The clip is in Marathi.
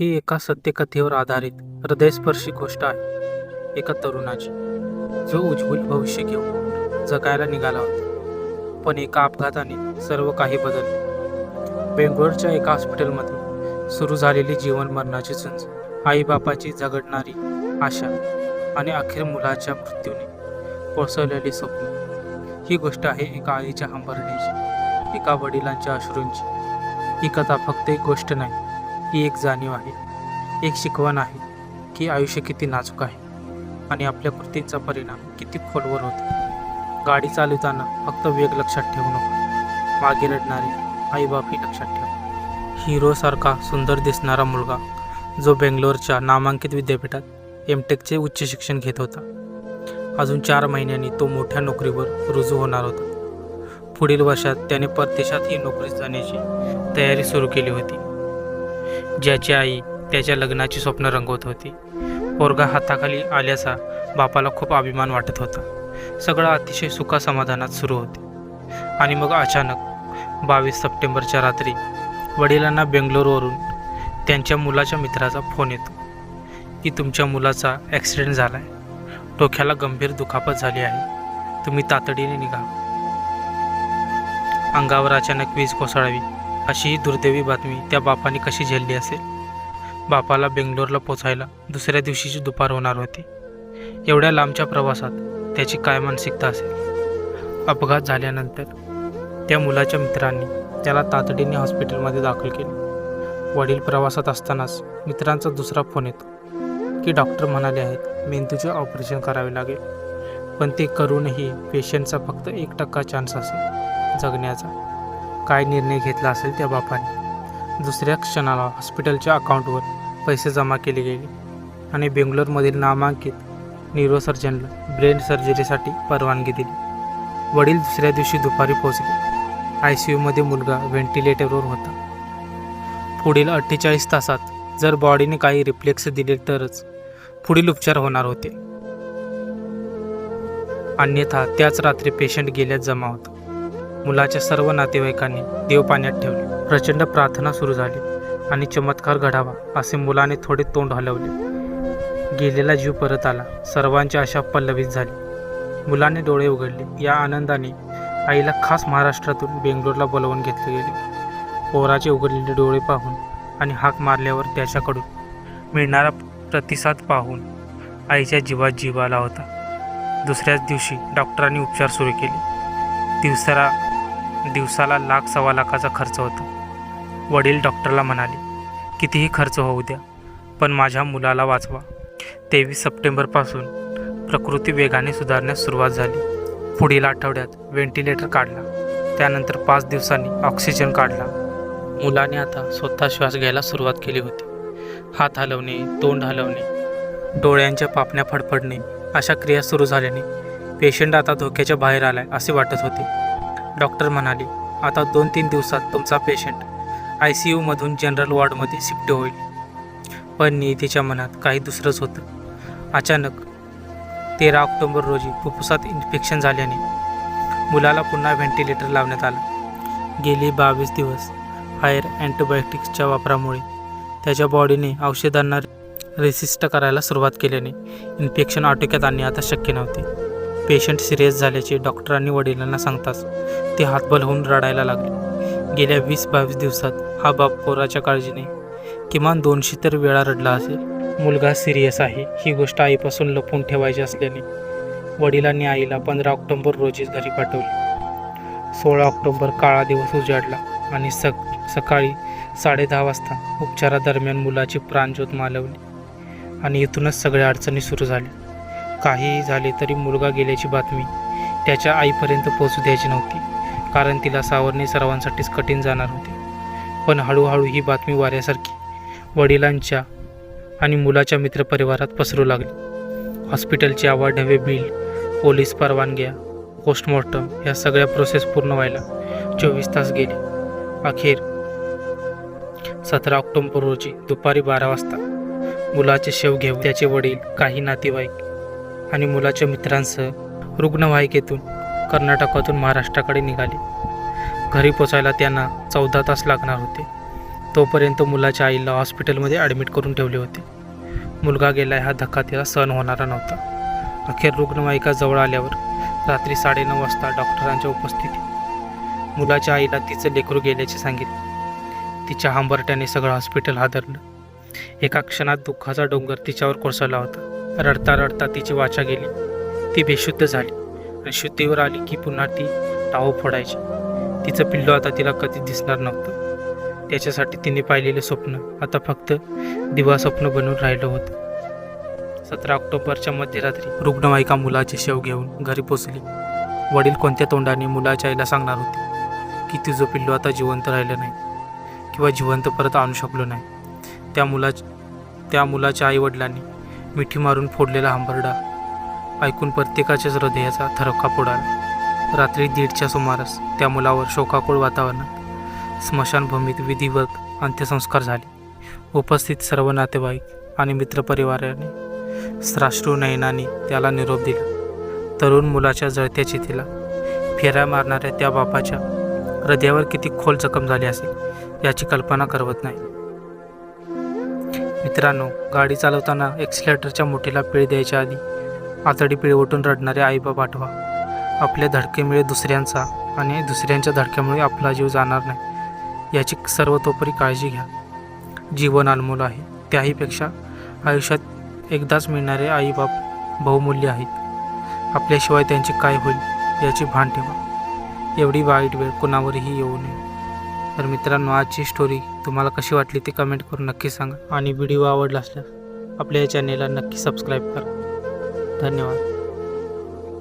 ही एका सत्यकथेवर आधारित हृदयस्पर्शी गोष्ट आहे. एका तरुणाची. जो उज्ज्वल भविष्य घेऊन जगायला निघाला होता. पण एका अपघाताने सर्व काही बदलले. बेंगलोरच्या एका हॉस्पिटलमध्ये सुरू झालेली जीवन मरणाची झुंज आईबापाची झगडणारी आशा आणि अखेर मुलाच्या मृत्यूने कोसळलेली स्वप्न. ही गोष्ट आहे एका आईच्या हंबरण्याची एका वडिलांच्या अश्रूंची. ही कथा फक्त एक गोष्ट नाही ही एक जाणीव आहे एक शिकवण आहे की आयुष्य किती नाजूक आहे आणि आपल्या कृतींचा परिणाम किती खोलवर होतो. गाडी चालवताना फक्त वेग लक्षात ठेवू नको. मागे रडणारे आईबापही लक्षात ठेव. हिरोसारखा सुंदर दिसणारा मुलगा जो बेंगलोरच्या नामांकित विद्यापीठात एमटेकचे उच्च शिक्षण घेत होता. अजून चार महिन्यांनी तो मोठ्या नोकरीवर रुजू होणार होता. पुढील वर्षात त्याने परदेशात ही नोकरी जाण्याची तयारी सुरू केली होती. ज्याची आई त्याच्या लग्नाची स्वप्न रंगवत होती. पोरगा हाताखाली आल्याचा बापाला खूप अभिमान वाटत होता. सगळं अतिशय सुखासमाधानात सुरू होते. आणि मग अचानक बावीस सप्टेंबरच्या रात्री वडिलांना बेंगलोरवरून त्यांच्या मुलाच्या मित्राचा फोन येतो. की तुमच्या मुलाचा ॲक्सिडेंट झाला आहे डोक्याला गंभीर दुखापत झाली आहे. तुम्ही तातडीने निघा. अंगावर अचानक वीज कोसळावी अशी ही दुर्दैवी बातमी त्या बापाने कशी झेलली असेल? बापाला बेंगलोरला पोचायला दुसऱ्या दिवशीची दुपार होणार होती. एवढ्या लांबच्या प्रवासात त्याची काय मानसिकता असेल? अपघात झाल्यानंतर त्या मुलाच्या मित्रांनी त्याला तातडीने हॉस्पिटलमध्ये दाखल केले. वडील प्रवासात असतानाच मित्रांचा दुसरा फोन येतो की डॉक्टर म्हणाले आहेत मेंदूचे ऑपरेशन करावे लागेल. पण ते करूनही पेशंटचा फक्त एक टक्का चान्स असेल जगण्याचा. काय निर्णय घेतला असेल त्या बापाने. दुसऱ्या क्षणाला हॉस्पिटलच्या अकाउंटवर पैसे जमा केले गेले आणि बेंगलोरमधील नामांकित न्यूरोसर्जनला ब्रेन सर्जरीसाठी परवानगी दिली. वडील दुसऱ्या दिवशी दुपारी पोहोचले. आय सी यूमध्ये मुलगा व्हेंटिलेटरवर होता. पुढील अठ्ठेचाळीस तासात जर बॉडीने काही रिफ्लेक्स दिले तरच पुढील उपचार होणार होते. अन्यथा त्याच रात्री पेशंट गेल्यात जमा होता. मुलाच्या सर्व नातेवाईकांनी देव पाण्यात ठेवले. प्रचंड प्रार्थना सुरू झाली आणि चमत्कार घडावा असे मुलाने थोडे तोंड हलवले. गेलेला जीव परत आला. सर्वांची आशा पल्लवित झाली. मुलाने डोळे उघडले. या आनंदाने आईला खास महाराष्ट्रातून बेंगलोरला बोलवून घेतले गेले. पोराचे उघडलेले डोळे पाहून आणि हाक मारल्यावर त्याच्याकडून मिळणारा प्रतिसाद पाहून आईच्या जीवात जीव आला होता. दुसऱ्याच दिवशी डॉक्टरांनी उपचार सुरू केले. दिवसरा दिवसाला लाख सव्वा लाखाचा खर्च होता. वडील डॉक्टरला म्हणाले कितीही खर्च होऊ द्या पण माझ्या मुलाला वाचवा. तेवीस सप्टेंबरपासून प्रकृती वेगाने सुधारण्यास सुरुवात झाली. पुढील आठवड्यात व्हेंटिलेटर काढला. त्यानंतर पाच दिवसांनी ऑक्सिजन काढला. मुलाने आता स्वतः श्वास घ्यायला सुरुवात केली होती. हात हलवणे तोंड हलवणे डोळ्यांच्या पापण्या फडफडणे अशा क्रिया सुरू झाल्याने पेशंट आता धोक्याच्या बाहेर आलाय असे वाटत होते. डॉक्टर म्हणाले आता दोन तीन दिवसात तुमचा पेशंट आय सी यूमधून जनरल वॉर्डमध्ये शिफ्ट होईल. पण नियतीच्या मनात काही दुसरंच होतं. अचानक तेरा ऑक्टोबर रोजी फुफ्फुसात इन्फेक्शन झाल्याने मुलाला पुन्हा व्हेंटिलेटर लावण्यात आलं. गेली बावीस दिवस हायर अँटीबायोटिक्सच्या वापरामुळे त्याच्या बॉडीने औषधांना रेसिस्ट करायला सुरुवात केल्याने इन्फेक्शन आटोक्यात आणणे आता शक्य नव्हते. पेशंट सिरियस झाल्याचे डॉक्टरांनी वडिलांना सांगताच ते हातबल होऊन रडायला लागले. गेल्या वीस बावीस दिवसात हा बाप पोराच्या काळजीने किमान दोनशे तर वेळा रडला असेल. मुलगा सिरियस आहे ही गोष्ट आईपासून लपवून ठेवायची असल्याने वडिलांनी आईला पंधरा ऑक्टोबर रोजीच घरी पाठवले. सोळा ऑक्टोबर काळा दिवस उजाडला आणि सक सकाळी साडेदहा वाजता उपचारादरम्यान मुलाची प्राणज्योत मालवली आणि इथूनच सगळ्या अडचणी सुरू झाल्या. काहीही झाले तरी मुलगा गेल्याची बातमी त्याच्या आईपर्यंत पोहोचू द्यायची नव्हती कारण तिला सावरणे सर्वांसाठीच कठीण जाणार होते. पण हळूहळू ही बातमी वाऱ्यासारखी वडिलांच्या आणि मुलाच्या मित्रपरिवारात पसरू लागली. हॉस्पिटलचे आवाढव्य बिल पोलीस परवानग्या पोस्टमॉर्टम या सगळ्या प्रोसेस पूर्ण व्हायला चोवीस तास गेले. अखेर सतरा ऑक्टोबर रोजी दुपारी बारा वाजता मुलाचे शव घेऊन त्याचे वडील काही नातेवाईक आणि मुलाच्या मित्रांसह रुग्णवाहिकेतून कर्नाटकातून महाराष्ट्राकडे निघाले. घरी पोचायला त्यांना चौदा तास लागणार होते. तोपर्यंत मुलाच्या आईला हॉस्पिटलमध्ये ॲडमिट करून ठेवले होते. मुलगा गेला हा धक्का तिला सहन होणारा नव्हता. अखेर रुग्णवाहिका जवळ आल्यावर रात्री साडेनऊ वाजता डॉक्टरांच्या उपस्थितीत मुलाच्या आईला तिचं लेकरू गेल्याचे सांगितले. तिच्या हांबरट्याने सगळं हॉस्पिटल हादरलं. एका क्षणात दुःखाचा डोंगर तिच्यावर कोसळला होता. रडता रडता तिची वाचा गेली. ती बेशुद्ध झाली. आणि शुद्धीवर आली की पुन्हा ती टाव फोडायची. तिचं पिल्लू आता तिला कधीच दिसणार नव्हतं. त्याच्यासाठी तिने पाहिलेले स्वप्न आता फक्त दिवा स्वप्न बनून राहिलं होतं. सतरा ऑक्टोबरच्या मध्यरात्री रुग्णवाहिका मुलाचे शेव घेऊन घरी पोचली. वडील कोणत्या तोंडाने मुलाच्या आईला सांगणार होते? की तुझं पिल्लू आता जिवंत राहिलं नाही किंवा जिवंत परत आणू शकलो नाही. त्या मुला त्या मुलाच्या आईवडिलांनी मिठी मारून फोडलेला हांबरडा ऐकून प्रत्येकाच्याच हृदयाचा थरक्का उडाला. रात्री दीडच्या सुमारास त्या मुलावर शोकाकुळ वातावरणात स्मशानभूमीत विधिवत अंत्यसंस्कार झाले. उपस्थित सर्व नातेवाईक आणि मित्रपरिवाराने श्राश्रू नयनाने त्याला निरोप दिला. तरुण मुलाच्या जळत्या चितीला फेऱ्या मारणाऱ्या त्या बापाच्या हृदयावर किती खोल जखम झाली असेल याची कल्पना करवत नाही. मित्रांनो गाडी चालवताना एक्सिलेटरच्या मुठीला पीळ द्यायच्या आधी आतडी पीळ रडणारे आईबाप आठवा आपल्या धडकेमुळे दुसऱ्यांचा आणि दुसऱ्यांच्या धडक्यामुळे आपला जीव जाणार नाही याची सर्वतोपरी काळजी घ्या. जीवन अनमोल आहे. त्याहीपेक्षा आयुष्यात एकदाच मिळणारे आईबाप बहुमूल्य आहेत. आपल्याशिवाय त्यांचे काय होईल याची भान ठेवा. एवढी वाईट वेळ कुणावरही येऊ नये. तर मित्रांनो आजची स्टोरी तुम्हाला कशी वाटली ते कमेंट करून नक्की सांगा. आणि व्हिडिओ आवडला असल्यास आपल्या या चॅनेलला नक्की सबस्क्राईब करा. धन्यवाद.